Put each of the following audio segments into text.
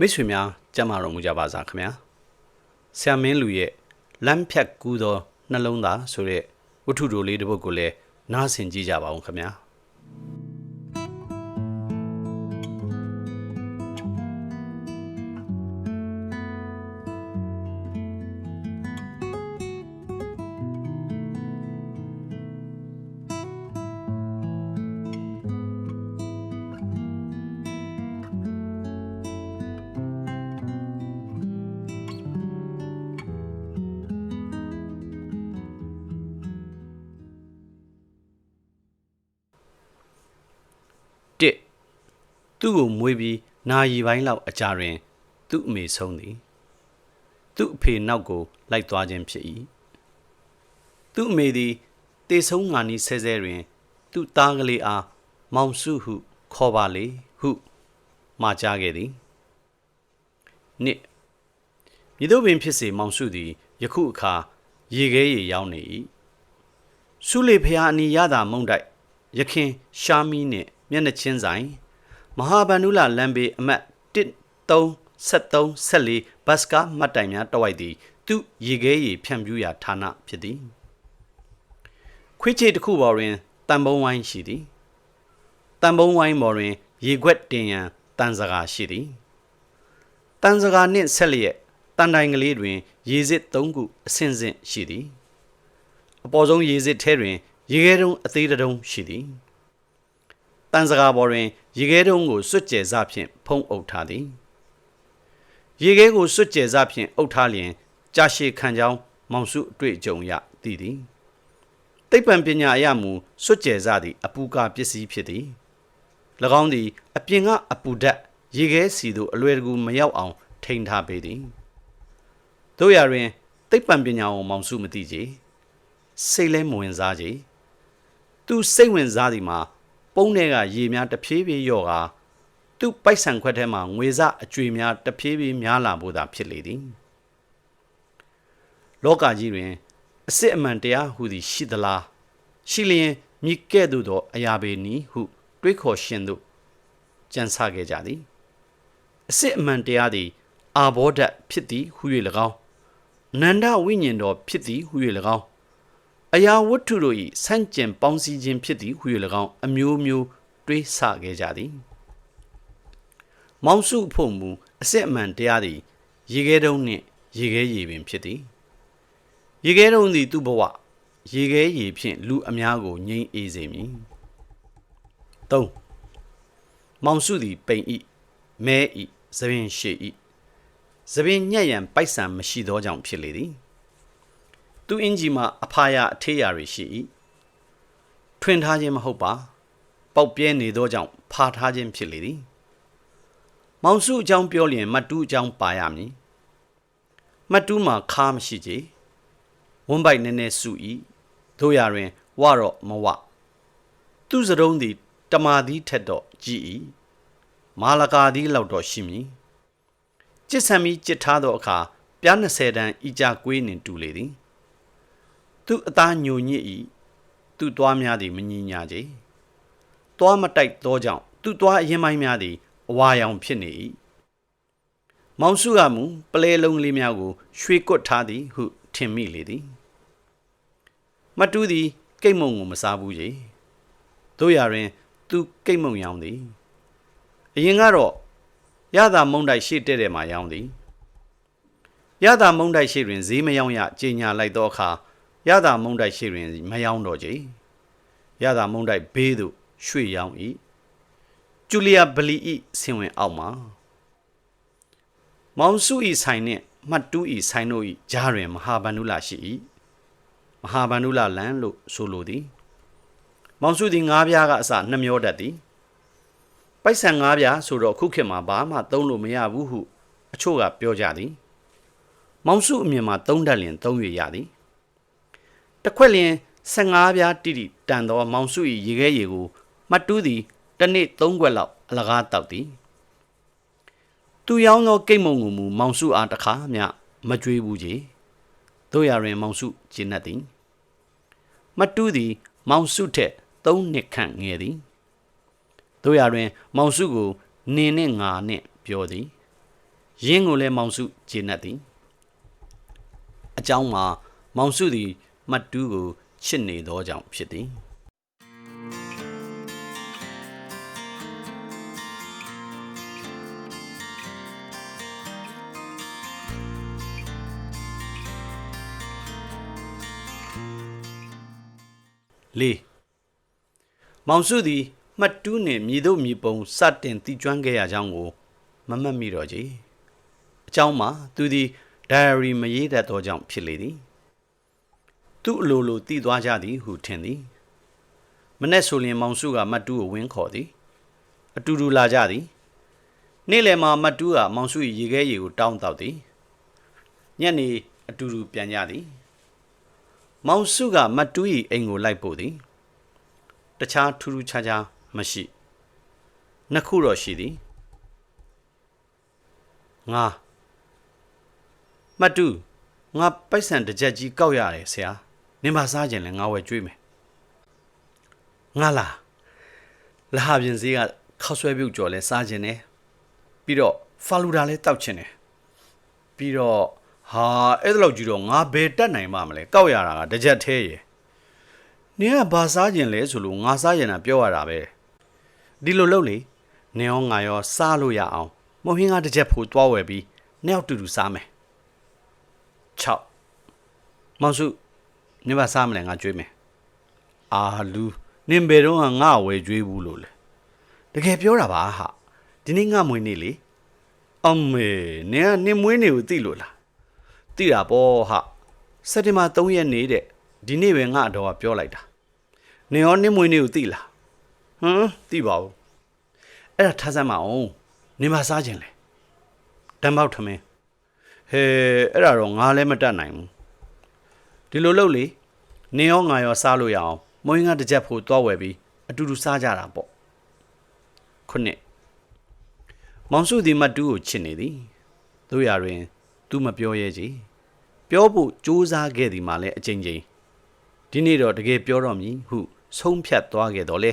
မိတ်ဆွေများကြမ်းမာတော်မူကြပါစားခင်ဗျာဆ iam မင်းလူရဲ့လမ်းဖြတ်ကူးသောနှလုံးသားဆိုတဲ့ဝတ္ထုတိုလေးတစ်ပုဒ်ကိုလည်းနားဆင်ကြည့်ကြပါဦးခင်ဗျာ သူ့ကိုမွေးပြီးနာရီပိုင်းလောက်အကြာတွင် သူ့အမေဆုံးသည် သူ့အဖေနောက်ကို လိုက်သွားခြင်းဖြစ်၏သူ့အမေသည်တေဆုံးငါနီးဆဲဆဲတွင် သူ့သားကလေးအားမောင်စုဟုခေါ်ပါလေဟုမှာကြားခဲ့သည်နှစ်မြေတို့ပင်ဖြစ်စေမောင်စုသည်ယခုအခါရေခဲရေရောက်နေ၏စုလေဖျားအနီရတာမုံတိုက် ရခင်ရှာမီနှင့်မျက်နှာချင်းဆိုင် မဟာဗန္ဓုလလမ်းဘေးအမှတ်1 3 73 74ဘတ်စကားမှတ်တိုင်များတဝိုက်သည် သူ့ရေခဲရေဖြန့်ဖြူးရာဌာနဖြစ်သည်ခွေးချေတစ်ခုပေါ်တွင်တန်ပုံးဝိုင်းရှိသည်တန်ပုံးဝိုင်းပေါ်တွင် ရေခွက်တင်ရန်တန်စကာရှိသည်တန်စကာနှင့်ဆက်လျက်တန်တိုင်ကလေးတွင် ရေစစ်၃ခုအဆင့်ဆင့်ရှိသည်အပေါ်ဆုံးရေစစ်ထဲတွင် ရေခဲတုံးအသေးတုံးရှိသည် တန်စကာပေါ်တွင်ရေခဲတုံးကိုစွတ်ကျဲစဖြင့်ဖုံးအုပ်ထားသည်ရေခဲကိုစွတ်ကျဲစဖြင့်အုပ်ထားလျင်ကြာရှည်ခံကြောင်းမောင်စုအတွေ့အကြုံရသည်သည်သိပ္ပံပညာအရမူစွတ်ကျဲစသည်အပူကာပစ္စည်းဖြစ်သည်၎င်းသည်အပြင်ကအပူဓာတ်ရေခဲစီသို့အလွယ်တကူမရောက်အောင် ထိန်းထားပေသည်တို့ရတွင်သိပ္ပံပညာကိုမောင်စုမသိကြစိတ်လဲမဝင်စားကြသူစိတ်ဝင်စားသည်မှာ ပုံးထဲကရေများတဖြည်းဖြည်းလျော့ကာသူ့ပိုက်ဆံခွက်ထဲမှာငွေစအကြွေများတဖြည်းဖြည်းများလာဖို့သာဖြစ်လေသည်လောကကြီးတွင်အစစ်အမှန်တရားဟူသည်ရှိသလားရှိလျင်မြစ်ကဲ့သို့သောအရာပေနီဟုတွေးခေါ်ရှင်တို့ကြံစခဲ့ကြသည်အစစ်အမှန်တရားသည်အာဘောဓာတ်ဖြစ်သည်ဟု၍၎င်းနန္ဒဝိညာဉ်တော်ဖြစ်သည်ဟု၍၎င်း အရာဝတ္ထုတို့၏ဆန့်ကျင်ပေါင်းစည်းခြင်းဖြစ်သည်ဟု၍၎င်းအမျိုးမျိုးတွေးဆခဲ့ကြသည်မောင်စုဖို့မူအစစ်အမှန်တရားသည်ရေခဲတုံးနှင့်ရေခဲရေပင်ဖြစ်သည်ရေခဲတုံးသည်သူ့ဘဝရေခဲရေဖြင့်လူအများကိုငြိမ်းအေးစေမည်၃မောင်စုသည်ပိန်ဤမဲဤသပင်ရှေဤသပင်ညက်ရန်ပိုက်ဆံမရှိသောကြောင့်ဖြစ်လေသည် သူ့အင်ဂျီမှာအဖာရအထေးရတွေရှိ၏ထွင်ထားခြင်းမဟုတ်ပါပေါက်ပြဲနေသောကြောင့်ဖာထားခြင်းဖြစ်လေသည်မောင်စုအကြောင်းပြောလျင် မတ်တူးအကြောင်းပါရမည်မတ်တူးမှာခါမရှိကြဝန်းပိုက်နည်းနည်းစု၏တို့ရတွင်ဝတော့မဝသူစတုံးသည်တမာသည်ထက်တော့ကြည်၏မာလကာသည်လောက်တော့ရှိမည်ကြစ်ဆံမီကြစ်ထားသောအခါပြား20တန်းဤကြကွေးနှင်တူလေသည် သူအသားညိုညစ်၏သူ့သွားများသည်မငြိညာကြသွားမတိုက်သောကြောင့်သူ့သွားအရင်ပိုင်းများသည်အဝါရောင်ဖြစ်နေ၏မောင်စုကမူပလဲလုံးလေးများကိုရွှေကွတ်ထားသည်ဟုထင်မိလေသည်မတူးသည်ကိတ်မုံကိုမစားဘူးကြီးတို့ရရင် သူကိတ်မုံရောင်းသည်အရင်ကတော့ရတာမုံတိုက်ရှေ့တဲ့တဲ့မှာရောင်းသည်ရတာမုံတိုက်ရှေ့တွင်ဈေးမယောင်းရကြေညာလိုက်သောအခါ ရတာမုံတိုက်ရှိတွင်မယောင်းတော့ကြရတာမုံတိုက်ဘေးသို့ရွှေ့ရောင်း၏ဂျူလီယာဘလီဤဆင်ဝင်အောက်မှာမောင်စုဤဆိုင်နှင့်မှတ်တူးဤဆိုင်တို့ဤကြားတွင် မဟာဗန္ဓုလရှိ၏မဟာဗန္ဓုလလန်လို့ဆိုလိုသည်မောင်စုသည်ငါးပြားကအစနှမျောတတ်သည်ပိုက်ဆံငါးပြားဆိုတော့ခုခေတ်မှာဘာမှသုံးလို့မရဘူးဟု အချို့ကပြောကြသည် မောင်စုအမြင်မှာသုံးတတ်လျင်သုံးရရသည် တစ်ခွက်လျင်15ပြားတိတိတန်သောမောင်စု၏ရေခဲရေကိုမတ်တူးသည်တစ်နေ့3ခွက်လောက်အလကားတောက်သည်သူရောင်းသောကိတ်မုံကိုမူမောင်စုအားတခါမျှမကြွေးဘူးကြီးတို့ရရင်မောင်စုကျင်းတတ်သည်မတူးသည်မောင်စုထက်3နှစ်ခန့်ငယ်သည်တို့ရတွင်မောင်စုကိုနင်းနှင့်ငါနှင့်ပြောသည်ရင်းကိုလည်းမောင်စုဂျေနတ်သည်အကြောင်းမှာမောင်စုသည် မတ်တူးကိုချစ်နေသောကြောင့်ဖြစ်သည်လေးမောင်စုသည်မှတ်တူးနှင့်မြည်တို့မြည်ပုံစတင်တည်ကျွမ်းခဲ့ရကြောင်းကို မမှတ်မိတော့ကြည်အကြောင်းမှာသူသည် diary မရေးတတ်သောကြောင့်ဖြစ်လေသည် သူ့အလိုလိုတည်သွားကြသည်ဟုထင်သည်မနေ့ဆိုလျင်မောင်စုကမှတ်တူးကိုဝင်းခေါ်သည်အတူတူလာကြသည်နေ့လယ်မှာမှတ်တူးကမောင်စု၏ရေခဲရေကိုတောင်းတောက်သည်ညနေအတူတူပြန်ကြသည်မောင်စုကမတ်တူး၏အိမ်ကိုလိုက်ပို့သည်တခြားထူးထူးခြားခြားမရှိနှစ်ခုတော့ရှိသည်ငါမတ်တူးငါပိုက်ဆံတစ်ချက်ကြီးကောက်ရတယ်ဆရာ နင်မစားခြင်းလဲငါဝယ်ကြွေးမယ်ငါလားလာဟာပြင်စည်းကခောက်ဆွဲပြုတ်ကြော်လဲစားခြင်းနဲ့ပြီးတော့ဖာလူဒါလဲတောက်ခြင်းနဲ့ပြီးတော့ဟာအဲ့ဒါလောက်ကြီးတော့ငါဘယ်တက်နိုင်မှမလဲကောက်ရတာကတစ်ချက်သေးရယ်နင်ကဘာစားခြင်းလဲဆိုလို့ငါစားရင်တာပြောရတာပဲဒီလိုလုပ်လေနင်ရောငါရောစားလို့ရအောင်မုံဟင်းကတစ်ချက်ဖို့တွားဝယ်ပြီးနှစ်ယောက်တူတူစားမယ်6မောင်စု နင်ဘာစားမလဲငါကြွေးမယ်အာလူနင်ဘယ်တော့ငါဝယ်ကြွေးဘူးလို့လေတကယ်ပြောတာပါဟာဒီနေ့ငါမွေးနေ့လေအမေနင်ကနင်မွေးနေ့ကိုသိလို့လားသိတာပေါ့ဟာစက်တင်ဘာ3ရက်နေ့တဲ့ဒီနေ့ပဲငါအတော်ကပြောလိုက်တာနေရောနင်းမွေးနေ့ကိုသိလားဟမ်သိပါဘူးအဲ့ဒါထားစမ်းမအောင်နေမစားခြင်းလေတမ်းပေါက်ထမင်းဟဲအဲ့ဒါတော့ငါလည်းမတတ်နိုင်ဘူးဒီလိုလုပ်လေ နေရောငါရောစားလို့ရအောင်မွေးငါတစ်ချက်ဖို့တွားဝယ်ပြီးအတူတူစားကြတာပေါ့ခုနှစ်မောင်စုဒီမတ်တူးကိုချစ်နေသည်တို့ရတွင် သူမပြောရဲကြီးပြောဖို့ကြိုးစားခဲ့သည်မှလည်းအချိန်ချင်းဒီနေ့တော့တကယ်ပြောတော့မည်ဟု ဆုံးဖြတ်သွားခဲ့တော့လေ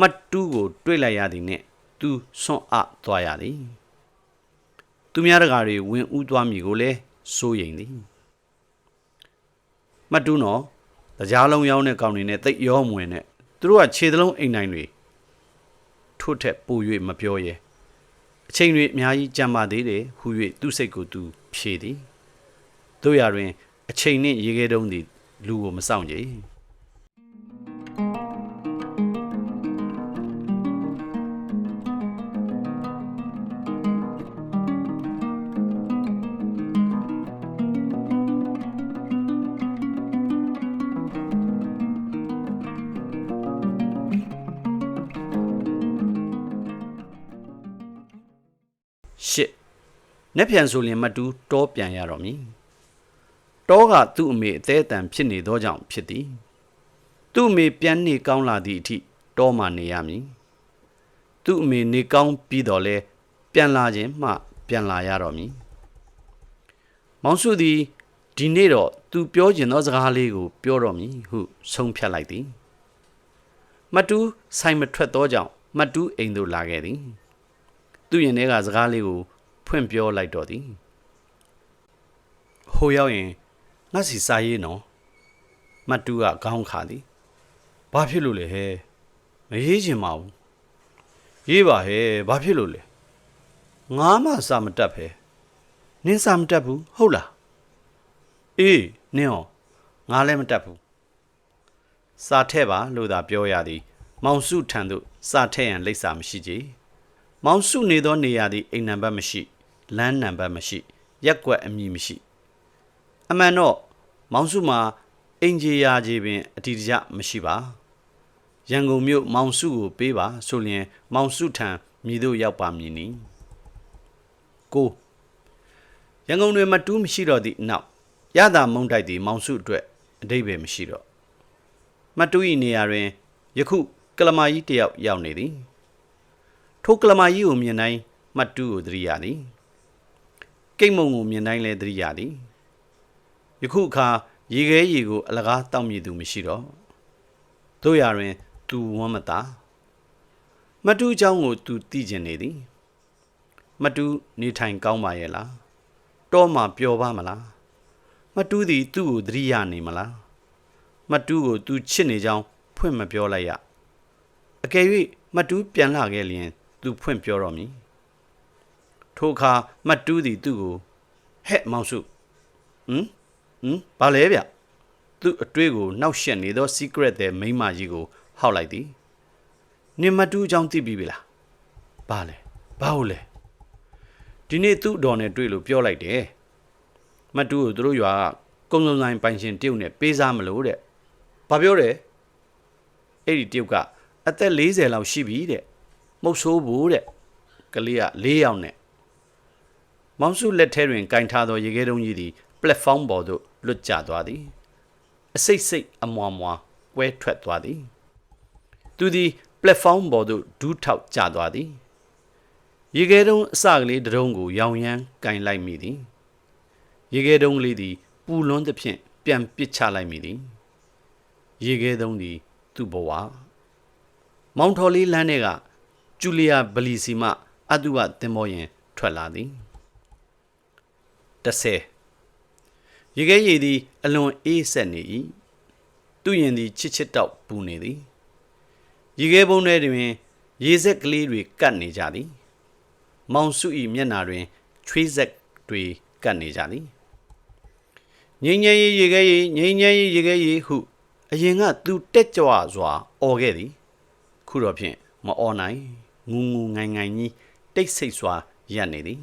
မတ်တူးကိုတွေ့လိုက်ရသည်နှင့်သူဆွန့်အသွားရသည်သူများတကာတွေဝင်ဦးသွားမည်ကိုလည်းစိုးရိမ်သည်မတ်တူးနော် တရားလုံးရောင်းတဲ့ကောင်တွေနဲ့တိတ်ရောမဝင်နဲ့သူတို့ကခြေသလုံးအိမ်နိုင်တွေထို့ထက်ပို၍မပြောရဲအချိန်တွေအများကြီးကြံပါသေးတယ်ဟူ၍သူ့စိတ်ကိုသူဖြေသည်တို့ရတွင် အချိန်နှင့်ရေခဲတုံးသည်လူကိုမဆောင်ကြ နှစ်ပြန်ဆိုရင်မတူတောပြန်ရတော့မည်တောကသူ့အမေအသေးအတန်ဖြစ်နေသောကြောင့်ဖြစ်သည်သူ့အမေပြန်နေကောင်းလာသည့်အထိတောမှနေရမည်သူ့အမေနေကောင်းပြီးတော့လဲပြန်လာခြင်းမှ ပြန်လာရတော့မည်မောင်စုသည်ဒီနေ့တော့သူပြောကျင်သောစကားလေးကို ပြောတော့မည်ဟုဆုံးဖြတ်လိုက်သည်မတူးဆိုင်မထွက်သောကြောင့်မတူးအိမ်သို့လာခဲ့သည်သူ့ရင်ထဲကစကားလေးကို ဖွင့်ပြောလိုက်တော့သည်ဟိုရောက်ရင်ငါစီစားရေးနော်မတ်တူကခေါင်းခါသည်ဘာဖြစ်လို့လဲဟဲ့မရေးချင်ပါဘူးရေးပါဟဲ့ဘာဖြစ်လို့လဲငါမှစာမတတ်ဖဲနင်းစာမတတ်ဘူးဟုတ်လားအေးနင်းဟောငါလည်းမတတ်ဘူးစာထဲ့ပါလို့သာပြောရသည် မောင်စုထံသို့စာထဲ့ရန်လိပ်စာမရှိကြမောင်စုနေသောနေရာသည်အိမ်နံပါတ်မရှိ လမ်းနံပါတ်မရှိ ရက်ကွက်အမည်မရှိ အမှန်တော့မောင်စုမှာအင်ဂျီယာကြီးပင်အတီတကျမရှိပါရန်ကုန်မြို့မောင်စုကိုပေးပါဆိုလျင် မောင်စုထံမြည်တို့ရောက်ပါမည်နီကိုရန်ကုန်တွင်မတူးမရှိတော့သည့်နောက်ရတာမုံတိုက်သည် မောင်စုအတွက်အတိတ်ပဲမရှိတော့မတူး၏နေရာတွင်ယခုကလမာကြီးတယောက်ရောက်နေသည်ထိုကလမာကြီးကိုမြင်တိုင်းမတူးကိုသတိရသည် ကိတ်မုံကိုမြင်တိုင်းလည်းသတိရသည်ယခုအခါရေခဲရေကိုအလကားတောက်မြည်သူမရှိတော့တို့ရတွင်သူဝမ်းမသာမတူးเจ้าကိုသူသိကျင်နေသည် မတူးနေထိုင်ကောင်းပါရဲ့လားတောမှာပျော်ပါမလားမတူးသည်သူ့ကိုသတိရနေမလားမတူးကိုသူချစ်နေကြောင်းဖွင့်မပြောလိုက်ရအကယ်၍မတူးပြန်လာခဲ့လျင် သူဖွင့်ပြောတော့မည် ထိုအခါမတူးသည်သူ့ကိုဟဲ့မောင်စုဟမ်ဟမ်ဘာလဲဗျသူ့အတွေ့ကိုနှောက်ရှက်နေသော secret တဲ့မိန်းမကြီးကိုဟောက်လိုက်သည်နင်မတူးအကြောင်းသိပြီလားဘာလဲဘာဟုတ်လဲဒီနေ့သူ့အတော်နဲ့တွေ့လို့ပြောလိုက်တယ်မတူးကိုသူတို့ရွာကကုံစုံဆိုင်ပိုင်ရှင်တယောက်နဲ့ပေးစားမလို့တဲ့ဘာပြောတယ်အဲ့ဒီတယောက်ကအသက်40လောက်ရှိပြီတဲ့မုတ်ဆိုးဘူးတဲ့ကလေးက၄ယောက်နဲ့ မောင်စုလက်ထဲတွင်ကင်ထားသောရေခဲတုံးကြီးသည် platform ပေါ်သို့လွတ်ကျသွားသည်အစိတ်စိတ်အမွာမွာကွဲထွက်သွားသည် သူသည် platform ပေါ်သို့ဒူးထောက်ကျသွားသည်ရေခဲတုံးအစကလေးတရုံးကိုရောင်ရမ်းကင်လိုက်မိသည်ရေခဲတုံးလေးသည်ပူလွန်းသဖြင့်ပြန်ပစ်ချလိုက်မိသည်ရေခဲတုံးသည် သူ့ဘဝမောင်ထော်လေးလမ်းထဲကဂျူလီယာဘလီစီမှအတုဝတင်မောရင်ထွက်လာသည် 30ရေခဲရည်သည်အလွန်အေးဆက်နေ၏သူ့ရင်သည်ချစ်ချစ်တောက်ပူနေသည်ရေခဲပုံးထဲတွင် ရေစက်ကလေးတွေကတ်နေကြသည် မောင်စု၏မျက်နာတွင် ချွေးဆက်တွေကတ်နေကြသည်ငိမ့်ငယ်ရေခဲရေငိမ့်ငယ်ရေခဲရေဟုအရင်ကသူတက်ကြွစွာអော်ခဲ့သည် ခုတော့ဖြင့်မអော်နိုင်ငူငူငိုင်ငိုင်ကြီးတိတ်ဆိတ်စွာရပ်နေသည်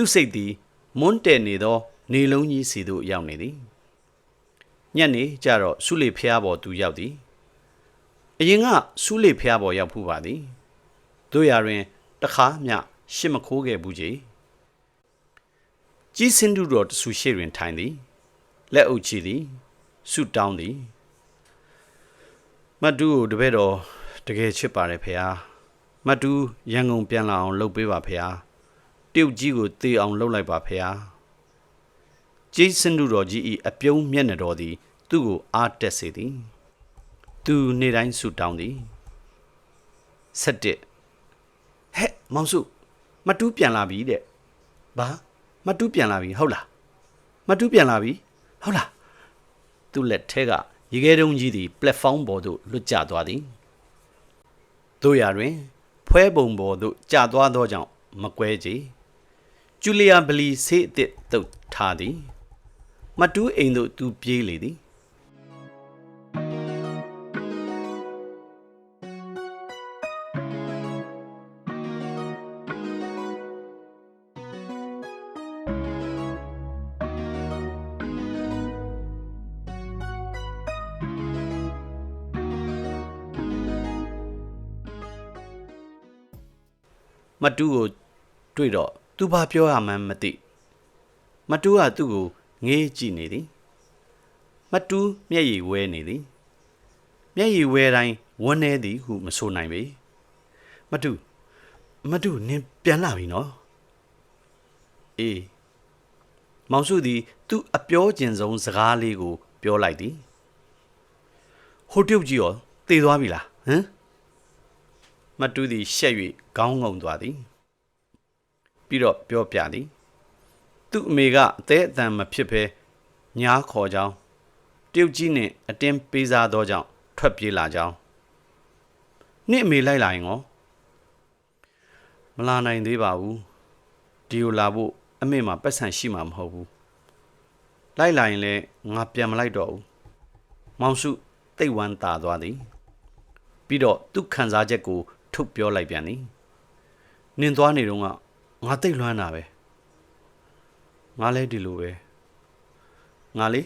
သူစိတ်သည်မွန်းတယ်နေသော နေလုံးကြီးစီသို့ရောက်နေသည်ညနေကျတော့ဆုလေဖျားပေါ်သူရောက်သည်အရင်ကဆုလေဖျားပေါ်ရောက်ဖူးပါသည်တို့ရတွင်တခါမျှရှစ်မခိုးခဲ့ဘူးကြီးကြီးစင်တူတော်တဆူရှိတွင်ထိုင်သည်လက်အုပ်ချီသည်ဆုတောင်းသည်မတူကိုတပည့်တော်တကယ်ချစ်ပါတယ်ဖေဟာမတူရန်ကုန်ပြန်လာအောင် လုပ်ပေးပါဖေဟာ တရုတ်ကြီးကိုတေအောင်လှုပ်လိုက်ပါဖေဟာကျေးစင်တူတော်ကြီးဤအပြုံးမျက်နှာတော်သည် သူ့ကိုအားတက်စေသည် သူနေ့တိုင်းဆူတောင်းသည်ဆက်တစ်ဟဲ့မောင်စုမတူးပြန်လာပြီတဲ့ဘာမတူးပြန်လာပြီဟုတ်လားမတူးပြန်လာပြီဟုတ်လားသူ့လက်ထဲကရေခဲတုံးကြီးသည် platform ပေါ်သို့လွတ်ကျသွားသည်တို့ရတွင် ဖွဲပုံပေါ်သို့ကျသွားသောကြောင့်မကွဲကြ ဂျူလီယာဘလီဆေးအစ်စ်တုတ်ထားသည် မတူးအိမ်သို့သူပြေးလေသည်မတူးကိုတွေ့တော့ သူဘာပြောရမှန်းမသိမတူးကသူ့ကိုငေးကြည့်နေသည်မတူးမျက်ရည်ဝဲနေသည်မျက်ရည်ဝဲတိုင်းဝန်းနေသည်ဟုမဆိုနိုင်ပေမတူးမတူးနင်ပြန်လာပြီနော်အေးမောင်စုသည်သူ့အပြောကျင်ဆုံးစကားလေးကို ပြောလိုက်သည်ဟိုတုတ်ကြီးရောတည်သွားပြီလားဟမ်မတူးသည်ရှက်၍ခေါင်းငုံသွားသည် ပြီးတော့ပြောပြသည် သူ့အမေကအသေးအတန်မဖြစ်ဘဲညားခေါ်ကြောင်းတရုတ်ကြီးနှင့်အတင်းပေးစားသောကြောင့်ထွက်ပြေးလာကြောင်းနှစ်အမေလိုက်လာရင်ရောမလာနိုင်သေးပါဘူးဒီကိုလာဖို့အမေမှာပတ်စံရှိမှာမဟုတ်ဘူးလိုက်လာရင်လည်းငါပြန်မလိုက်တော့ဘူးမောင်စုတိတ်ဝမ်းသာသွားသည် ပြီးတော့သူ့ခံစားချက်ကို ထုတ်ပြောလိုက်ပြန်သည်နင်သွားနေတော့က ငါတိတ်လွမ်းတာပဲငါလဲဒီလိုပဲငါလေ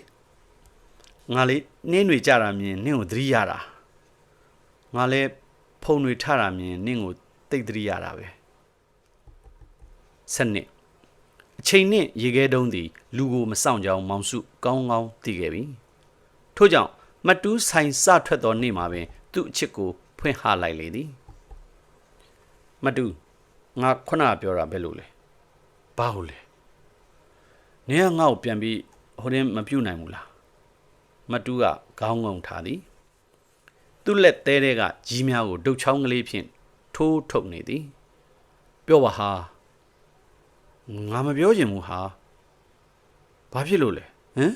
ငါလေနင်းတွေကြတာမြင်နင့်ကိုသတိရတာငါလဲဖုံတွေထတာမြင်နင့်ကိုတိတ်သတိရတာပဲဆက်နှစ်အချိန်နဲ့ရေခဲတုံးသည် လူကိုမဆောင်ကြောင်မောင်စု ကောင်းကောင်းသိခဲ့ပြီထို့ကြောင့်မတူးဆိုင်စထွက်သောနေ့မှာပင် သူ့အချစ်ကိုဖွင့်ဟလိုက်လေသည်မတူး ငါခုနပြောတာဘယ်လိုလဲဘာဟုတ်လဲနင်ကငါ့ကိုပြန်ပြီးဟိုတင်းမပြုတ်နိုင်ဘူးလားမတူးကခေါင်းငုံထားသည်သူ့လက်သေးတဲ့ကကြီးများကိုဒုတ်ချောင်းကလေးဖြင့်ထိုးထုတ်နေသည်ပြောပါဟာငါမပြောချင်ဘူးဟာဘာဖြစ်လို့လဲဟမ်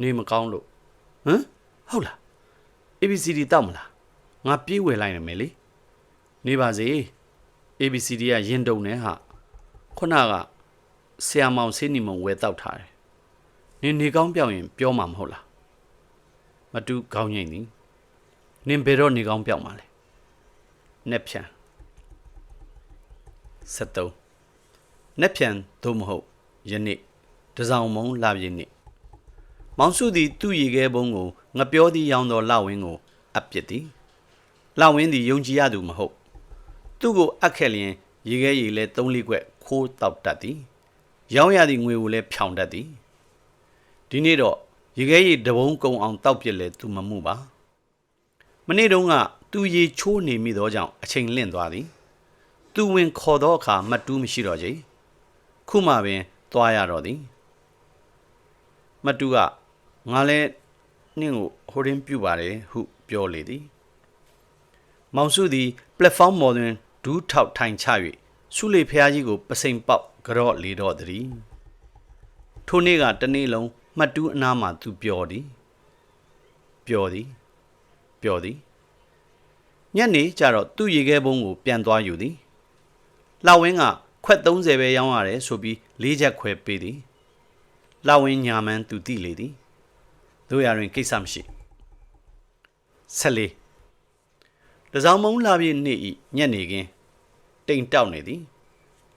နေမကောင်းလို့ဟမ်ဟုတ်လား ABCD တောက်မလားငါပြေးဝယ်လိုက်ရမယ်လေနေပါစေ ABCD ကရင်တုံနေဟာခုနကဆရာမောင်ဆေးနီမုံဝယ်တောက်ထားတယ်နင်နေကောင်းပြောင်းရင်ပြောမှာမဟုတ်လားမတူကောင်းငိမ့်သည်နင်ဘယ်တော့နေကောင်းပြောင်းမှာလဲနက်ဖြန်73နက်ဖြန်သို့မဟုတ်ယနေ့တစောင်းမုံလာပြည့်နေ့မောင်စုသည်သူ့ရေခဲပုံးကိုငပြောသည်ရောင်တော်လဝင်းကို အပ်ပစ်သည်လဝင်းသည်ယုံကြည်ရသူမဟုတ် သူ့ကိုအပ်ခဲ့လျင်ရေခဲရေလဲ၃လေးခွက်ခိုးတောက်တတ်သည်ရောင်းရသည့်ငွေကိုလည်းဖြောင်တတ်သည်ဒီနေ့တော့ရေခဲရေတဘုံကုံအောင်တောက်ပြစ်လဲသူမမှုပါမနေ့တုန်းကသူရေချိုးနေမိသောကြောင့်အချိန်လင့်သွားသည်သူဝင်ခေါ်သောအခါမတ်တူးမရှိတော့ကြခုမှပင်သွားရတော့သည်မတ်တူးကငါလဲနင့်ကိုဟိုရင်းပြူပါတယ်ဟုပြောလေသည် မောင်စုသည် platform ပေါ်တွင် ဒူးထောက်ထိုင်ချ၍ဆုလေဖျားကြီးကိုပစိန်ပေါက်ကြော့လေတော့သည်ထိုနေ့ကတနေ့လုံးမှတ်တူးအနားမှသူပျော်သည်ပျော်သည်ပျော်သည်ညနေကျတော့သူ့ရေခဲပုံးကိုပြန်သွားယူသည်လှဝင်းကခွက်30ပဲရောင်းရတယ်ဆိုပြီးလေးချက်ခွဲပေးသည်လှဝင်းညာမန်းသူသိလေသည်တို့ရရင်ကိစ္စမရှိဆက်လေးတစောင်းမုံလာပြည့်နေ့ဤညက်နေကင်း တိမ်တောက်နေသည်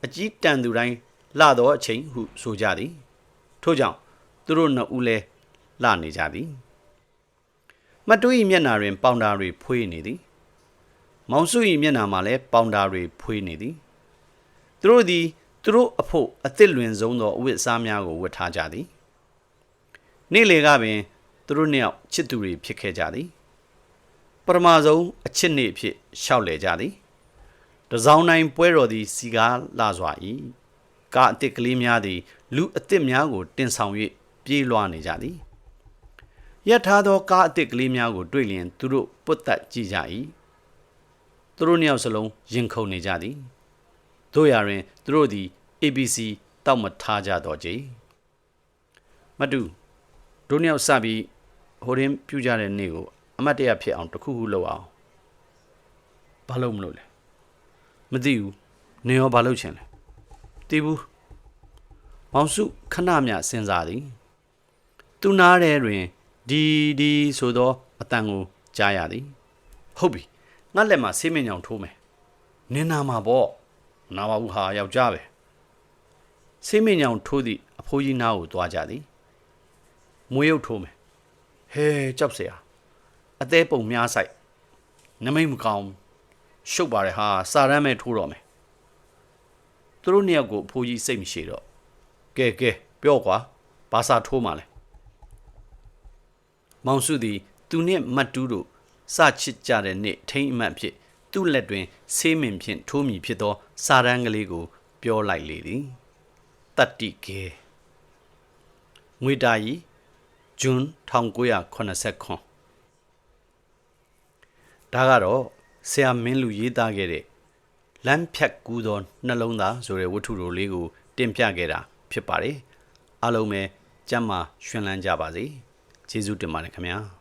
အကြီးတန်သူတိုင်းလှသောအချိန်ဟုဆိုကြသည်ထို့ကြောင့်သူတို့နှစ်ဦးလဲလှနေကြသည်မတူ၏မျက်နာတွင် ပေါင်တာတွေဖွေးနေသည် မောင်စု၏မျက်နာမှာလည်းပေါင်တာတွေဖွေးနေသည်သူတို့သည်သူတို့အဖို့အသစ်လွင်ဆုံးသောအဝတ်အစားများကိုဝတ်ထားကြသည်နေ့လေကပင်သူတို့နှစ်ယောက်ချစ်သူတွေဖြစ်ခဲ့ကြသည်ပထမဆုံးအချစ်နေ့အဖြစ်ရှောက်လေကြသည် တစောင်းတိုင်းပွဲတော်သည်စီကားလာစွာ၏ကားအစ်စ်ကလေးများသည် လူအစ်စ်များကို တင်ဆောင်၍ပြေးလွှားနေကြသည်ရထားသောကားအစ်စ်ကလေးများကို တွေ့လျင်သူတို့ပုတ်တက်ကြည့်ကြ၏သူတို့နှစ်ယောက်စလုံးရင်ခုန်နေကြသည်တို့ရရင်သူတို့သည် ABC တောက်မထားကြတော့ကြည်မတူတို့နှစ်ယောက်စပြီးဟိုရင်းပြူကြတဲ့နေ့ကိုအမတ်တရဖြစ်အောင်တခုခုလုပ်အောင်ဘာလို့မလုပ်လဲ မသိဘူးနေရောဘာလုပ်ချင်လဲတီးဘူးမောင်စုခဏမြစဉ်းစားသည်သူနားထဲတွင်ဒီဒီဆိုသောအတန်ကိုကြားရသည်ဟုတ်ပြီငါလက်မှာဆေးမင်းညောင်ထိုးမယ်နင်းနာမှာပေါ့နာပါဘူးဟာယောက်ျားပဲဆေးမင်းညောင်ထိုးသည့်အဖိုးကြီးနားကိုသွားကြသည်မွေးရုပ်ထိုးမယ်ဟဲကြောက်เสียအသေးပုံများဆိုင်နမိတ်မကောင်း ရှုပ်ပါတယ်ဟာစာရမ်းမဲ့ထိုးတော့မယ်သူတို့နှစ်ယောက်ကိုအဖိုးကြီးစိတ်မရှိတော့ကဲကဲပြောကွာဘာစာထိုးမှလဲမောင်စုသည်သူနှင့်မတ်တူးတို့စချစ်ကြတဲ့နေ့ထိမ့်အမှတ်ဖြစ်သူ့လက်တွင်ဆေးမင်ဖြင့်ထိုးမိဖြစ်သော စာရမ်းကလေးကို ပြောလိုက်လေသည်တတ္တိကေငွေတာကြီးဇွန်1989ဒါကတော့ ဆရာမင်းလူရေးသားခဲ့တဲ့လမ်းဖြတ်ကူးသောနှလုံးသားဆိုတဲ့ဝတ္ထုတော်လေးကို တင်ပြခဲ့တာဖြစ်ပါတယ်အားလုံးပဲကျမ်းမာရွှင်လန်းကြပါစေကျေးဇူးတင်ပါတယ်ခင်ဗျာ